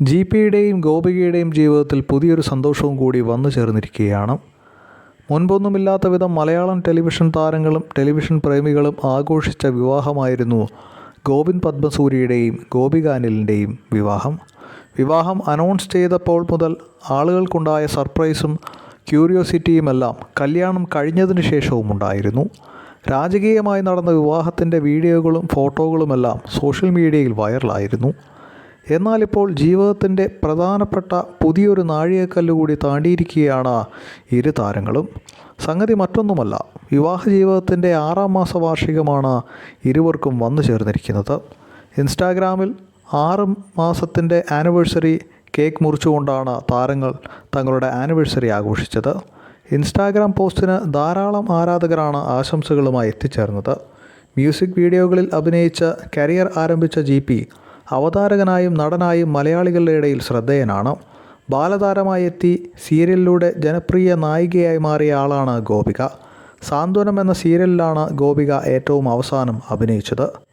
G പിയുടെയും ഗോപികയുടെയും ജീവിതത്തിൽ പുതിയൊരു സന്തോഷവും കൂടി വന്നു ചേർന്നിരിക്കുകയാണ്. മുൻപൊന്നുമില്ലാത്ത വിധം മലയാളം ടെലിവിഷൻ താരങ്ങളും ടെലിവിഷൻ പ്രേമികളും ആഘോഷിച്ച വിവാഹമായിരുന്നു ഗോവിന്ദ് പത്മസൂരിയുടെയും ഗോപിക അനിലിന്റെയും വിവാഹം. വിവാഹം അനൗൺസ് ചെയ്തപ്പോൾ മുതൽ ആളുകൾക്കുണ്ടായ സർപ്രൈസും ക്യൂരിയോസിറ്റിയുമെല്ലാം കല്യാണം കഴിഞ്ഞതിന് ശേഷവും ഉണ്ടായിരുന്നു. രാജകീയമായി നടന്ന വിവാഹത്തിന്റെ വീഡിയോകളും ഫോട്ടോകളുമെല്ലാം സോഷ്യൽ മീഡിയയിൽ വൈറലായിരുന്നു. എന്നാൽ ഇപ്പോൾ ജീവിതത്തിന്റെ പ്രധാനപ്പെട്ട പുതിയൊരു നാഴികക്കല്ല് കൂടി താണ്ടിയിരിക്കുകയാണ് ഇരു താരങ്ങളും. സംഗതി മറ്റൊന്നുമല്ല വിവാഹ ജീവിതത്തിന്റെ ആറാം മാസ വാർഷികമാണ് ഇരുവർക്കും വന്നു ചേർന്നിരിക്കുന്നത്. ഇൻസ്റ്റാഗ്രാമിൽ ആറ് മാസത്തിന്റെ ആനിവേഴ്സറി കേക്ക് മുറിച്ചുകൊണ്ടാണ് താരങ്ങൾ തങ്ങളുടെ ആനിവേഴ്സറി ആഘോഷിച്ചത്. ഇൻസ്റ്റാഗ്രാം പോസ്റ്റിന് ധാരാളം ആരാധകരാണ് ആശംസകളുമായി എത്തിച്ചേർന്നത്. മ്യൂസിക് വീഡിയോകളിൽ അഭിനയിച്ച കരിയർ ആരംഭിച്ച ജി അവതാരകനായും നടനായും മലയാളികളുടെ ഇടയിൽ ശ്രദ്ധേയനാണ്. ബാലതാരമായി എത്തി സീരിയലിലൂടെ ജനപ്രിയ നായികയായി മാറിയ ആളാണ് ഗോപിക. സാന്ത്വനം എന്ന സീരിയലിലാണ് ഗോപിക ഏറ്റവും അവസാനം അഭിനയിച്ചത്.